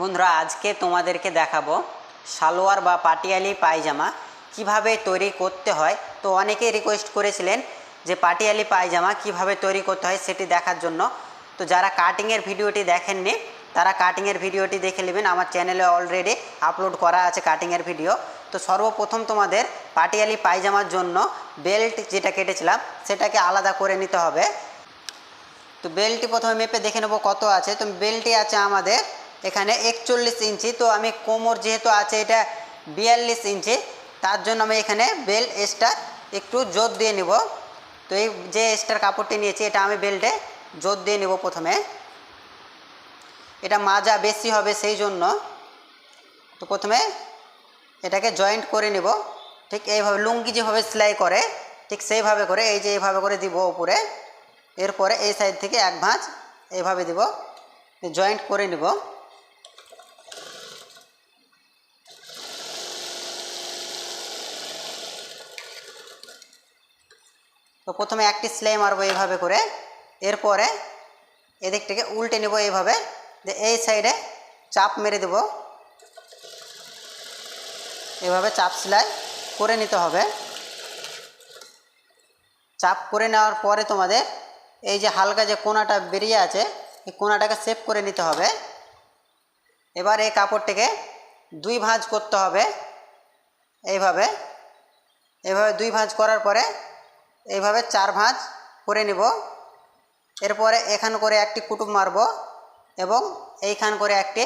বন্ধুরা, আজকে তোমাদেরকে দেখাবো সালোয়ার বা পাটিয়ালি পায়জামা কীভাবে তৈরি করতে হয়। তো অনেকেই রিকোয়েস্ট করেছিলেন যে পাটিয়ালি পায়জামা কীভাবে তৈরি করতে হয় সেটি দেখার জন্য। তো যারা কাটিংয়ের ভিডিওটি দেখেননি, তারা কাটিংয়ের ভিডিওটি দেখে নেবেন। আমার চ্যানেলে অলরেডি আপলোড করা আছে কাটিংয়ের ভিডিও তো সর্বপ্রথম তোমাদের পাটিয়ালি পায়জামার জন্য বেল্ট যেটা কেটেছিলাম, সেটাকে আলাদা করে নিতে হবে। তো বেল্টটি প্রথমে মেপে দেখে নেব কত আছে। তো বেল্টটি আছে আমাদের এখানে একচল্লিশ ইঞ্চি, তো আমি কোমর যেহেতু আছে এটা বিয়াল্লিশ ইঞ্চি, তার জন্য আমি এখানে বেল্ট এক্সট্রা একটু জোর দিয়ে নেব। তো এই যে এক্সট্রার কাপড়টি নিয়েছি, এটা আমি বেল্টে জোর দিয়ে নেব প্রথমে। এটা মাজা বেশি হবে সেই জন্য। তো প্রথমে এটাকে জয়েন্ট করে নেব। ঠিক এইভাবে লুঙ্গি যেভাবে সেলাই করে, ঠিক সেইভাবে করে, এই যে এইভাবে করে দিব উপরে। এরপরে এই সাইড থেকে এক ভাঁজ এইভাবে দিব, জয়েন্ট করে নিব। তো প্রথমে একটি সেলাই মারবো এইভাবে করে। এরপরে এদিক থেকে উল্টে নেব এইভাবে। যে এই সাইডে চাপ মেরে দেব। এভাবে চাপ সেলাই করে নিতে হবে। চাপ করে নেওয়ার পরে তোমাদের এই যে হালকা যে কোনাটা বেরিয়ে আছে, এই কোনাটাকে সেভ করে নিতে হবে। এবার এই কাপড়টিকে দুই ভাঁজ করতে হবে। এইভাবে। এভাবে দুই ভাঁজ করার পরে এইভাবে চার ভাঁজ করে নেব। এরপরে এখান করে একটি কুটুম মারব এবং এইখান করে একটি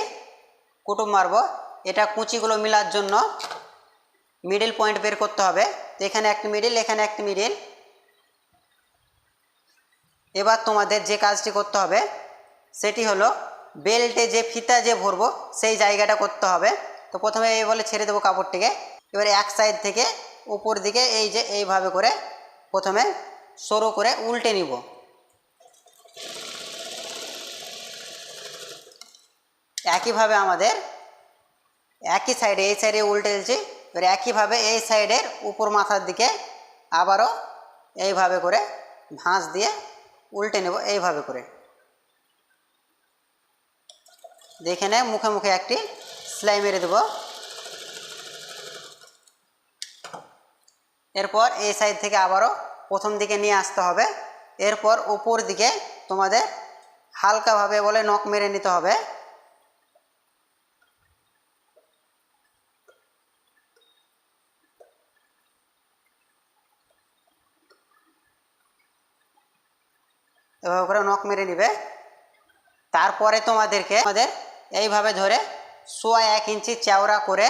কুটুম মারব। এটা কুচিগুলো মিলার জন্য মিডিল পয়েন্ট বের করতে হবে। তো এখানে একটি মিডিল এখানে একটি মিডিল এবার তোমাদের যে কাজটি করতে হবে, সেটি হলো বেল্টে যে ফিতা যে ভরবো, সেই জায়গাটা করতে হবে। তো প্রথমে এই বলে ছেড়ে দেবো কাপড়টিকে। এবারে এক সাইড থেকে উপর দিকে এই যে এইভাবে করে প্রথমে সরু করে উল্টে নিব। একইভাবে আমাদের একই সাইডে এই সাইডে উল্টে দিচ্ছি এবার একইভাবে এই সাইডের উপর মাথার দিকে আবারও এইভাবে করে ভাঁজ দিয়ে উল্টে নেব এইভাবে করে। দেখে নে, মুখে মুখে একটি সেলাই মেরে দেব। এরপর এই সাইড থেকে আবারও প্রথম দিকে নিয়ে আসতে হবে। এরপর উপর দিকে তোমাদের হালকাভাবে বলে নখ মেরে নিতে হবে। এভাবে করে নখ মেরে নিবে। তারপরে তোমাদেরকে আমাদের এইভাবে ধরে সোয়া এক ইঞ্চি চওড়া করে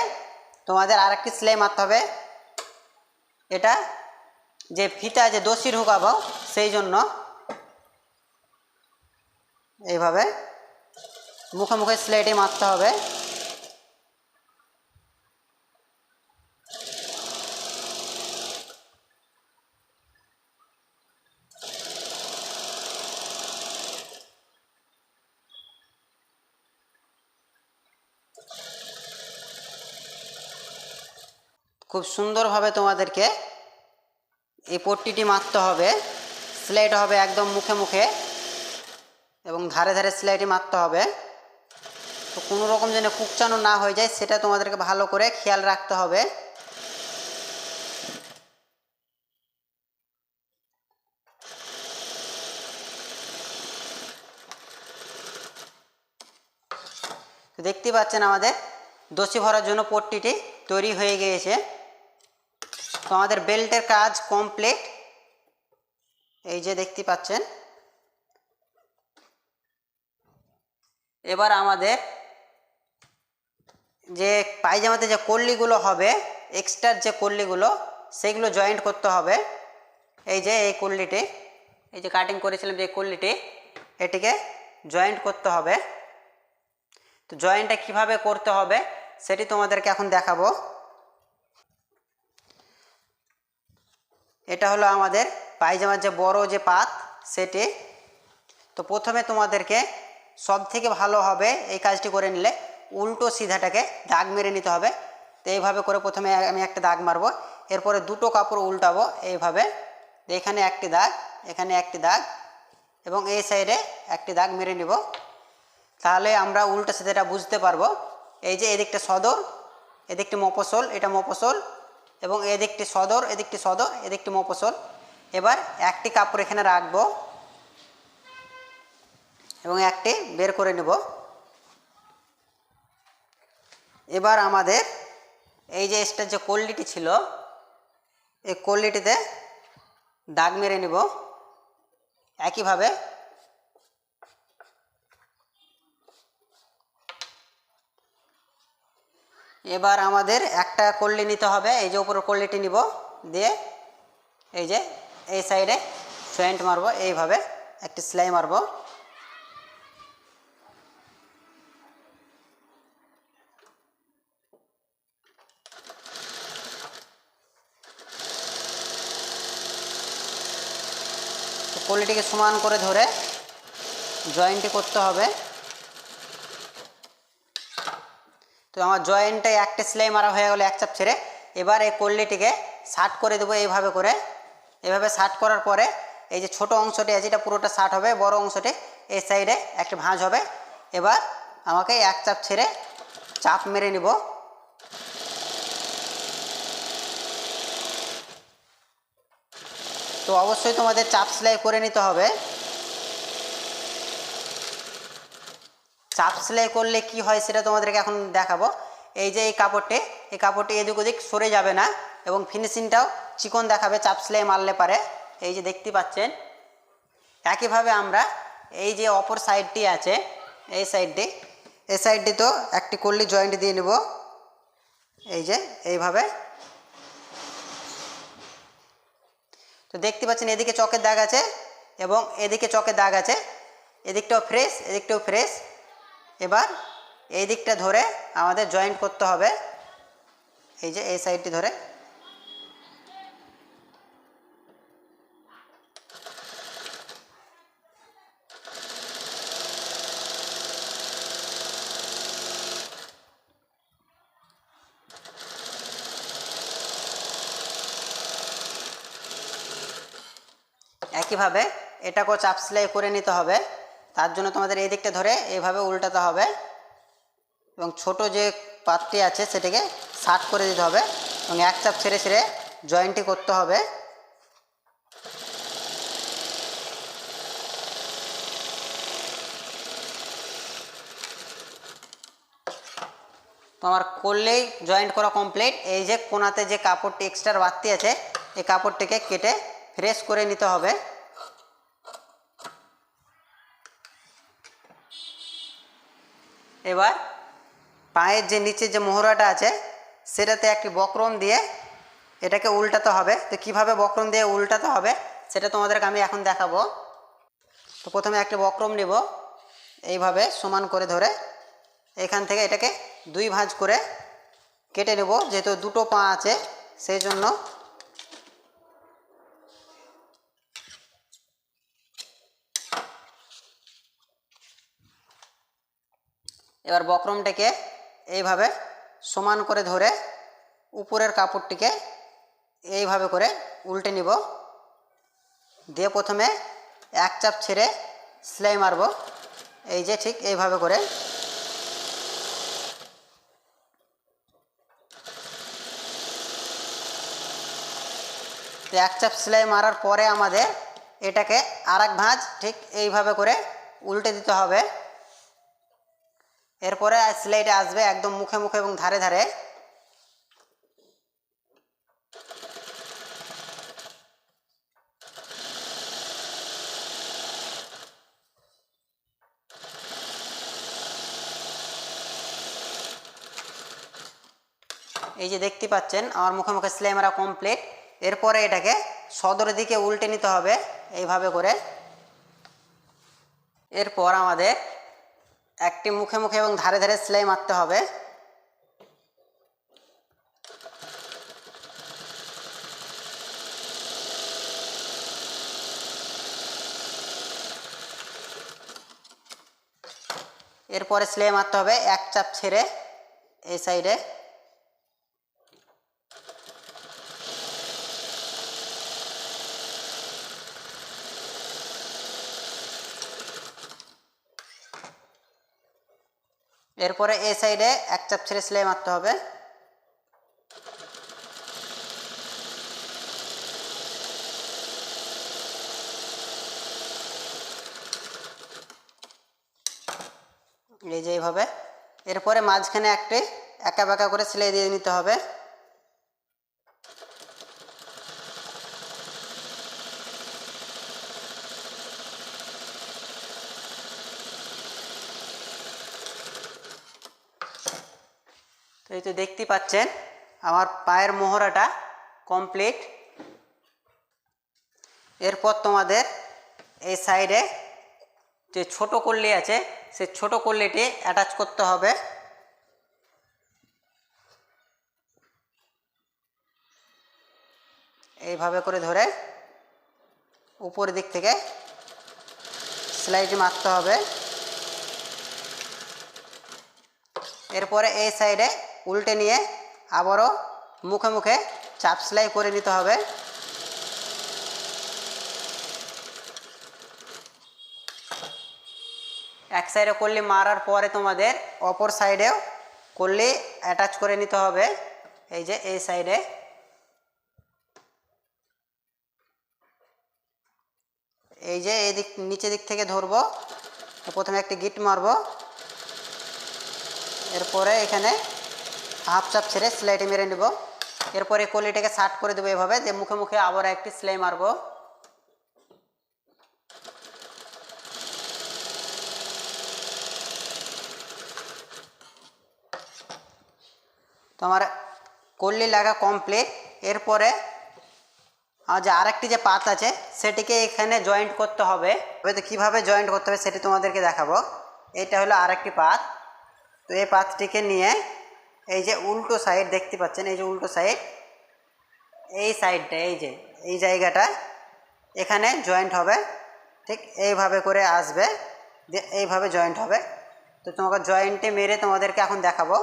তোমাদের আরেকটি সেলাই মারতে হবে। এটা যে ফিতা, যে দশি ঢুকাবো সেই জন্য এইভাবে মুখে মুখে সেলাইটি মারতে হবে। খুব সুন্দরভাবে তোমাদেরকে এই পট্টিটি মারতে হবে। সেলাইটা হবে একদম মুখে মুখে। এবং ধারে ধারে সেলাইটি মারতে হবে। তো কোনো রকম যেন কুকচানো না হয়ে যায়, সেটা তোমাদেরকে ভালো করে খেয়াল রাখতে হবে। দেখতে পাচ্ছেন আমাদের দোষী ভরার জন্য পট্টিটি তৈরি হয়ে গিয়েছে। তো আমাদের বেল্টের কাজ কমপ্লিট। এই যে দেখতে পাচ্ছেন। এবার আমাদের যে পায়জামাতে যে কল্লিগুলো হবে এক্সট্রার যে কল্লিগুলো, সেগুলো জয়েন্ট করতে হবে। এই যে এই কল্লিটি, এই যে কাটিং করেছিলাম যে কল্লিটি, এটিকে জয়েন্ট করতে হবে। তো জয়েন্টটা কীভাবে করতে হবে, সেটি তোমাদেরকে এখন দেখাবো। এটা হলো আমাদের পায়জামার যে বড় যে পাত, সেটি। তো প্রথমে তোমাদেরকে সব থেকে ভালো হবে এই কাজটি করে নিলে উল্টো সিধাটাকে দাগ মেরে নিতে হবে। তো এইভাবে করে প্রথমে আমি একটা দাগ মারবো, এরপরে দুটো কাপড় উল্টাবো এইভাবে। এখানে একটি দাগ, এখানে একটি দাগ, এবং এই সাইডে একটি দাগ মেরে নিব। তাহলে আমরা উল্টো সিধাটা বুঝতে পারব। এই যে এদিকটা সদর, এদিকটি মফসল, এটা মফসল এবং এদিকটি সদর এদিকটি সদর এদিকটি মফসল। এবার একটি কাপড় এখানে রাখব এবং একটি বের করে নেব। এবার আমাদের এই যে এক্সট্রা যে কোল্ডিটি ছিল, এই কোল্ডিটিতে দাগ মেরে নেব। একইভাবে এবার আমাদের একটা কল্লি নিতে হবে, এই যে উপরের কল্লিটি নিব, দিয়ে এই যে এই সাইডে জয়েন্ট মারবো, এইভাবে একটি সেলাই মারবো। তো কলিটিকে সমান করে ধরে জয়েন্টটি করতে হবে। তো আমার জয়েন্টে একটা সেলাই মারা হয়ে গেলো, এক চাপ ছেড়ে। এবার এই কল্লিটিকে শার্ট করে দেবো এইভাবে করে। এভাবে শার্ট করার পরে এই যে ছোট অংশটি আছে, এটা পুরোটা শার্ট হবে, বড় অংশটি এই সাইডে একটা ভাঁজ হবে। এবার আমাকে এক চাপ ছেড়ে চাপ মেরে নিব। তো অবশ্যই তোমাদের চাপ সেলাই করে নিতে হবে। চাপ সেলাই করলে কি হয় সেটা তোমাদেরকে এখন দেখাবো। এই যে এই কাপড়টি এই কাপড়টি এদিক ওদিক সরে যাবে না এবং ফিনিশিংটাও চিকন দেখাবে, চাপ সেলাই মারলে পারে। এই যে দেখতে পাচ্ছেন, একইভাবে আমরা এই যে অপর সাইডটি আছে, এই সাইডটি এই সাইডটি তো একটি করলি জয়েন্ট দিয়ে নেব। এই যে এইভাবে। তো দেখতে পাচ্ছেন, এদিকে চকের দাগ আছে এবং এদিকে চকের দাগ আছে। এদিকটাও ফ্রেশ এদিকটাও ফ্রেশ এবার এই দিকটা ধরে আমাদের জয়েন্ট করতে হবে। এই যে এই সাইডটি ধরে। একইভাবে এটাকেও চাপ সেলাই করে নিতে হবে। তার জন্য তোমাদের এই দিকটা ধরে এইভাবে উল্টাতে হবে এবং ছোট যে পাতটি আছে সেটাকে শার্ট করে দিতে হবে এবং এক চাপ ছেড়ে ছেড়ে জয়েন্টটি করতে হবে। তোমার করলেই জয়েন্ট করা কমপ্লিট। এই যে কোনাতে যে কাপড়টি এক্সট্রা বাড়তি আছে, এই কাপড়টিকে কেটে ফ্রেশ করে নিতে হবে। এবার পায়ের যে নিচে যে মোহরাটা আছে, সেটাতে একটি বক্রম দিয়ে এটাকে উল্টাতে হবে। তো কীভাবে বক্রম দিয়ে উল্টাতে হবে, সেটা তোমাদেরকে আমি এখন দেখাবো। তো প্রথমে একটি বক্রম নিব, এইভাবে সমান করে ধরে এখান থেকে এটাকে দুই ভাঁজ করে কেটে নেব। যেহেতু দুটো পা আছে, সেই জন্য এবার বক্রমটাকে এইভাবে সমান করে ধরে উপরের কাপড়টিকে এইভাবে করে উল্টে নিব। দিয়ে প্রথমে এক চাপ ছেড়ে সেলাই মারব। এই যে ঠিক এইভাবে করে। এক চাপ সেলাই মারার পরে আমাদের এটাকে আর ভাঁজ ঠিক এইভাবে করে উল্টে দিতে হবে। এরপরে সেলাইটা আসবে একদম মুখে মুখে এবং ধারে ধারে। এই যে দেখতে পাচ্ছেন, আমার মুখে মুখে সেলাই মারা কমপ্লিট এরপরে এটাকে সদরের দিকে উল্টে নিতে হবে, এইভাবে করে। এরপর আমাদের একটি মুখে মুখে এবং ধারে ধারে সেলাই মারতে হবে। এরপরে সেলাই মারতে হবে এক চাপ ছেড়ে এই সাইডে এরপরে এ সাইডে এক চাপ ছেড়ে সেলাই মারতে হবে। এই যে এইভাবে। এরপরে মাঝখানে একটি একা বাঁকা করে সেলাই দিয়ে নিতে হবে। এই তো দেখতেই পাচ্ছেন, আমার পায়ের মোহরাটা কমপ্লিট এরপর তোমাদের এই সাইডে যে ছোট কল্লি আছে, সে ছোট কল্লিটি অ্যাটাচ করতে হবে। এইভাবে করে ধরে উপরের দিক থেকে সেলাইটি মারতে হবে। এরপরে এই সাইডে উল্টে নিয়ে আবারও মুখে মুখে চাপ সেলাই করে নিতে হবে। এক সাইডে করলি মারার পরে তোমাদের অপর সাইডেও করলি অ্যাটাচ করে নিতে হবে। এই যে এই সাইডে এই যে এই দিক নিচে দিক থেকে ধরবো। প্রথমে একটি গিট মারবো। এরপরে এখানে হাফ চাপ ছেড়ে সেলাইটি মেরে নেব। এরপরে কলিটাকে শার্ট করে দেবো এভাবে যে মুখে মুখে আবার একটি সেলাই মারবো। তোমার কল্লি লাগা কমপ্লিট। এরপরে যে আরেকটি যে পাত আছে, সেটিকে এখানে জয়েন্ট করতে হবে। এবার তো কীভাবে জয়েন্ট করতে হবে সেটি তোমাদেরকে দেখাবো। এটা হলো আরেকটি পাত। তো এই পাতটিকে নিয়ে এই যে উল্টো সাইড দেখতে পাচ্ছেন, এই যে উল্টো সাইড এই সাইডটা এই যে, এই জায়গাটা এখানে জয়েন্ট হবে, ঠিক এইভাবে করে আসবে যে এইভাবে জয়েন্ট হবে। তো তোমাকে জয়েন্টে মেরে তোমাদেরকে এখন দেখাবো।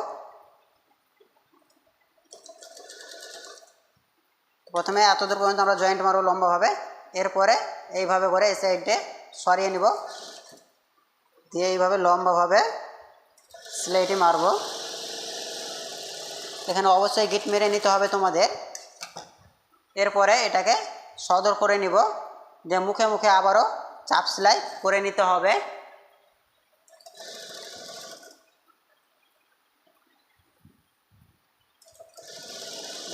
প্রথমে এত দূর পর্যন্ত আমরা জয়েন্ট মারবো লম্বাভাবে, এরপরে এইভাবে করে এই সাইডে সরিয়ে নিব। দিয়ে এইভাবে লম্বাভাবে সেলাইটি মারবো। এখানে অবশ্যই গিট মেরে নিতে হবে তোমাদের। এরপরে এটাকে সদর করে নিব, যে মুখে মুখে আবারও চাপ সেলাই করে নিতে হবে।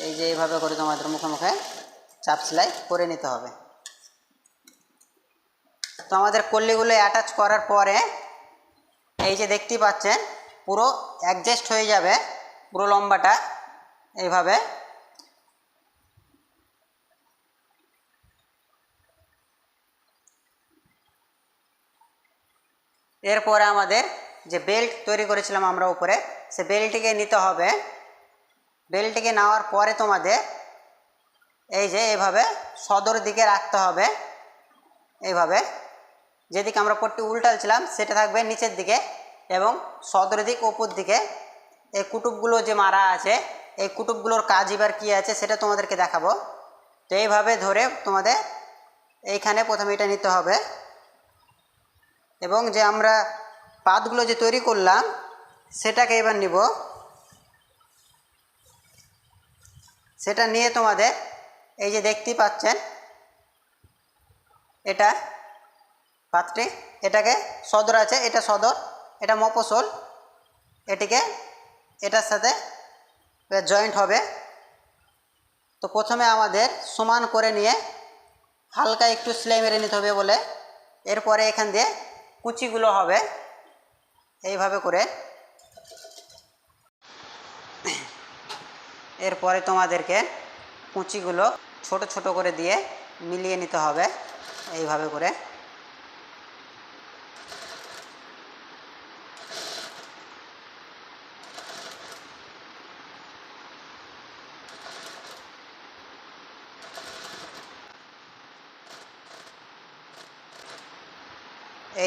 এই যে এইভাবে করে তোমাদের মুখে মুখে চাপ সেলাই করে নিতে হবে। তো আমাদের কল্লিগুলো অ্যাটাচ করার পরে, এই যে দেখতেই পাচ্ছেন, পুরো অ্যাডজাস্ট হয়ে যাবে। পুরো লম্বাটা এইভাবে। এরপরে আমাদের যে বেল্ট তৈরি করেছিলাম আমরা উপরে, সে বেল্টটিকে নিতে হবে। বেল্টটিকে নেওয়ার পরে তোমাদের এই যে এইভাবে সদর দিকে রাখতে হবে। এইভাবে যেদিকে আমরা পট্টি উল্টালছিলাম, সেটা থাকবে নিচের দিকে এবং সদর দিক ওপর দিকে এই কুটুবগুলো যে মারা আছে, এই কুটুবগুলোর কাজ এবার কী আছে সেটা তোমাদেরকে দেখাবো। তো এইভাবে ধরে তোমাদের এইখানে প্রথমে এটা নিতে হবে। এবং যে আমরা পাতগুলো যে তৈরি করলাম, সেটাকে এবার নিব। সেটা নিয়ে তোমাদের এই যে দেখতেই পাচ্ছেন, এটা পাতটি এটাকে সদর আছে, এটা সদর, এটা মফসল, এটিকে এটার সাথে জয়েন্ট হবে। তো প্রথমে আমাদের সমান করে নিয়ে হালকা একটু সেলাই মেরে নিতে হবে বলে। এরপরে এখান দিয়ে কুচিগুলো হবে। এইভাবে করে। এরপরে তোমাদেরকে কুচিগুলো ছোট ছোট করে দিয়ে মিলিয়ে নিতে হবে। এইভাবে করে।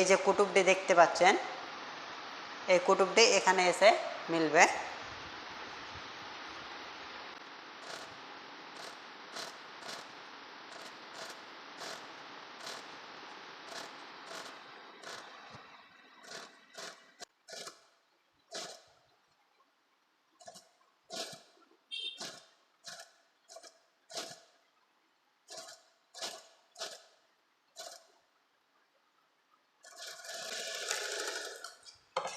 এই যে কুটুবটি দেখতে পাচ্ছেন এই কুটুবটি এখানে এসে মিলবে।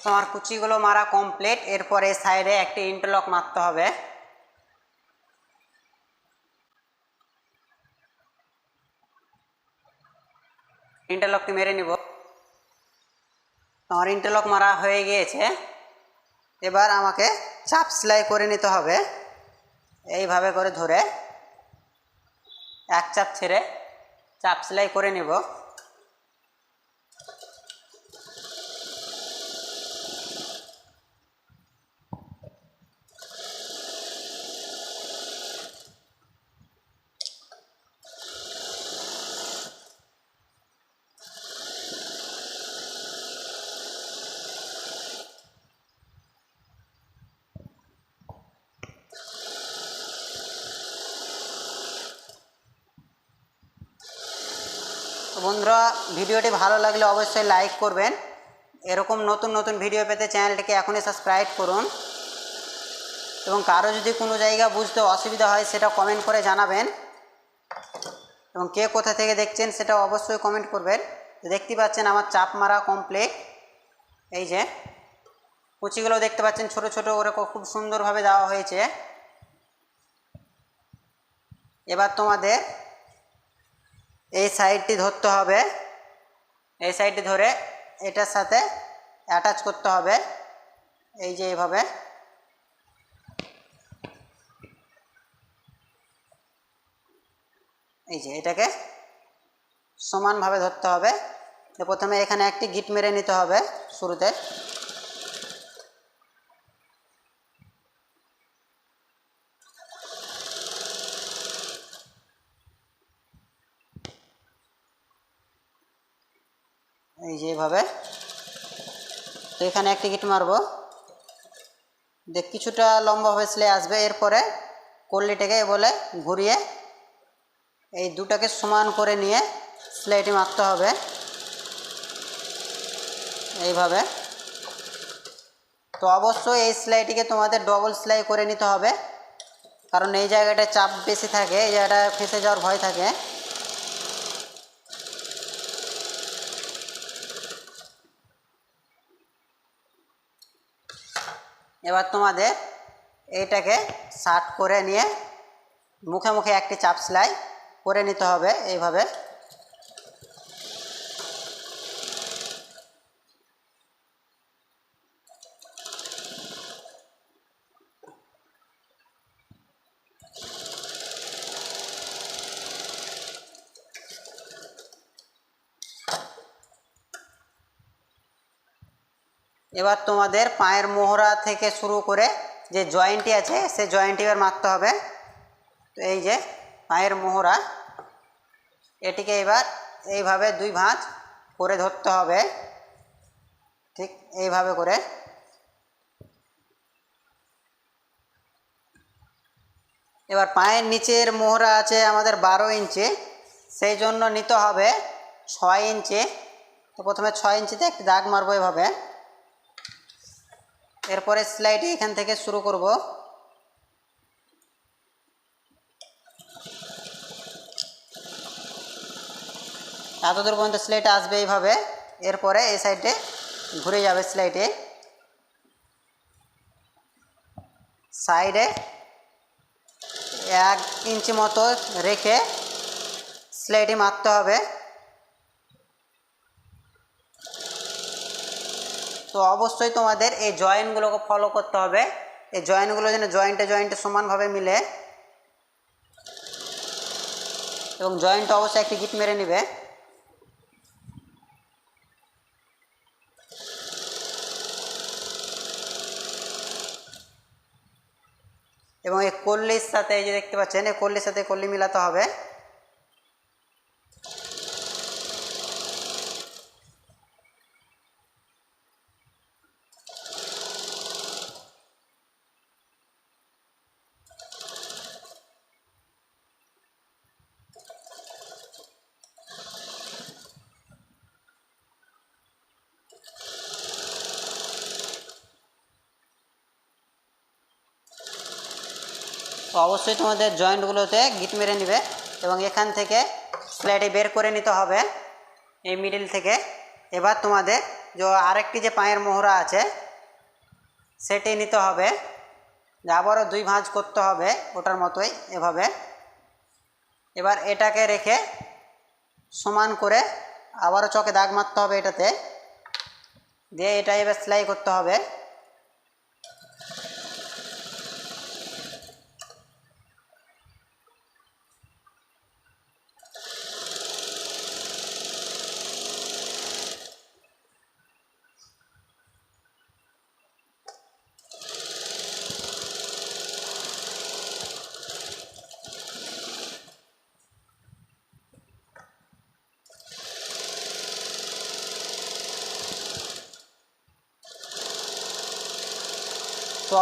তোমার কুচিগুলো মারা কমপ্লিট এরপরে সাইডে একটি ইন্টারলক মারতে হবে। ইন্টারলকটি মেরে নিব। আমার ইন্টারলক মারা হয়ে গিয়েছে। এবার আমাকে চাপ সেলাই করে নিতে হবে। এইভাবে করে ধরে এক চাপ ছেড়ে চাপ সেলাই করে নিব। বন্ধুরা, ভিডিওটি ভালো লাগলে অবশ্যই লাইক করবেন। এরকম নতুন নতুন ভিডিও পেতে চ্যানেলটিকে এখনই সাবস্ক্রাইব করুন। এবং কারও যদি কোনো জায়গা বুঝতে অসুবিধা হয়, সেটা কমেন্ট করে জানাবেন। এবং কে কোথা থেকে দেখছেন, সেটা অবশ্যই কমেন্ট করবেন। দেখতে পাচ্ছেন আমার চাপ মারা কমপ্লিট এই যে, কুচিগুলো দেখতে পাচ্ছেন, ছোট ছোট করে খুব সুন্দরভাবে দেওয়া হয়েছে। এবার তোমাদের এই সাইডটি ধরতে হবে। এই সাইডটি ধরে এটার সাথে অ্যাটাচ করতে হবে। এই যে এইভাবে এই যে এটাকে সমানভাবে ধরতে হবে। প্রথমে এখানে একটি গিট মেরে নিতে হবে শুরুতে। এই যে এভাবে তো এখানে একটি গিট মারবো। দেখ, কিছুটা লম্বাভাবে সেলাই আসবে, এরপরে কল্লিটাকে বলে ঘুরিয়ে এই দুটাকে সমান করে নিয়ে সেলাইটি মারতে হবে। এইভাবে। তো অবশ্যই এই সেলাইটিকে তোমাদের ডবল সেলাই করে নিতে হবে। কারণ এই জায়গাটায় চাপ বেশি থাকে, এই জায়গাটা ফেসে যাওয়ার ভয় থাকে। এবার তোমাদের এইটাকে শার্ট করে নিয়ে মুখে মুখে একটি চাপ সেলাই করে নিতে হবে এইভাবে। এবার তোমাদের পায়ের মোহরা থেকে শুরু করে যে জয়েন্টটি আছে, সে জয়েন্টটি এবার মারতে হবে। তো এই যে পায়ের মোহরা, এটিকে এবার এইভাবে দুই ভাঁজ করে ধরতে হবে। ঠিক এইভাবে করে। এবার পায়ের নিচের মোহরা আছে আমাদের বারো ইঞ্চি, সেই জন্য নিতে হবে ছয় ইঞ্চি। তো প্রথমে ছয় ইঞ্চিতে একটি দাগ মারবো এভাবে। এরপরে স্লাইডে এখান থেকে শুরু করব। এতদূর পর্যন্ত স্লাইডে আসবে এইভাবে। এরপরে এই সাইডে ঘুরে যাবে স্লাইডে সাইডে এক ইঞ্চি মতো রেখে স্লাইডে মারতে হবে। তো অবশ্যই তোমাদের এই জয়েন্টগুলোকে ফলো করতে হবে। এই জয়েন্টগুলো যেন জয়েন্টে জয়েন্টে সমানভাবে মিলে। এবং জয়েন্ট অবশ্যই একটি গিট মেরে নেবে। এবং এই কল্লির সাথে এই যে দেখতে পাচ্ছেন, এই কল্লির সাথে কল্লি মিলাতে হবে। তো অবশ্যই তোমাদের জয়েন্টগুলোতে গিট মেরে নেবে এবং এখান থেকে স্লাইডে বের করে নিতে হবে এই মিডিল থেকে। এবার তোমাদের যে আরেকটি যে পায়ের মোহরা আছে, সেটি নিতে হবে। আবারও দুই ভাঁজ করতে হবে ওটার মতোই এভাবে। এবার এটাকে রেখে সমান করে আবারও চকে দাগ মারতে হবে এটাতে। দিয়ে এটা এবার সেলাই করতে হবে।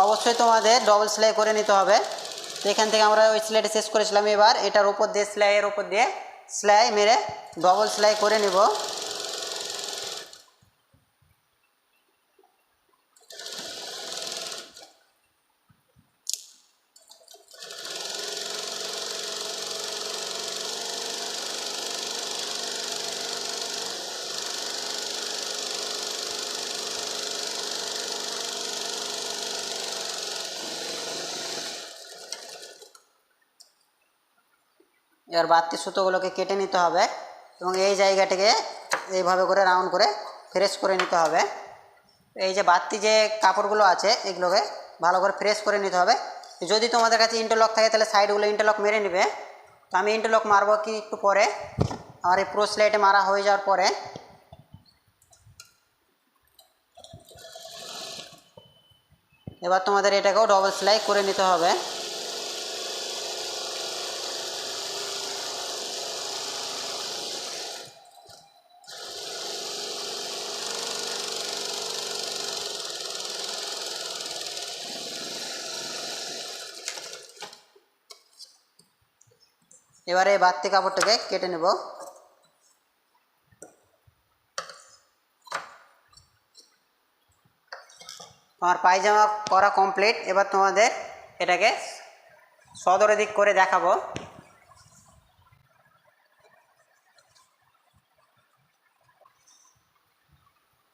অবশ্যই তোমাদের ডবল সেলাই করে নিতে হবে। তো এখান থেকে আমরা ওই সেলাইটা শেষ করেছিলাম এবার। এটার উপর দিয়ে, সেলাইয়ের উপর দিয়ে সেলাই মেরে ডবল সেলাই করে নিব। এবার বাড়তি সুতোগুলোকে কেটে নিতে হবে এবং এই জায়গাটাকে এইভাবে করে রাউন্ড করে ফ্রেশ করে নিতে হবে। এই যে বাড়তি যে কাপড়গুলো আছে, এগুলোকে ভালো করে ফ্রেশ করে নিতে হবে। যদি তোমাদের কাছে ইন্টারলক থাকে, তাহলে সাইডগুলো ইন্টারলক মেরে নেবে। তো আমি ইন্টারলক মারবো কি একটু পরে। আমার এই প্রো স্লাইটে মারা হয়ে যাওয়ার পরে। এবার তোমাদের এটাকেও ডবল সেলাই করে নিতে হবে। এবারে বাড়তি কাপড়টাকে কেটে নেব। তোমার পায়জামা করা কমপ্লিট এবার তোমাদের এটাকে সদরে দিক করে দেখাবো।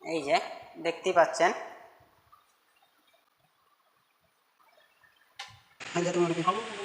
এই যে, দেখতেই পাচ্ছেন। তোমার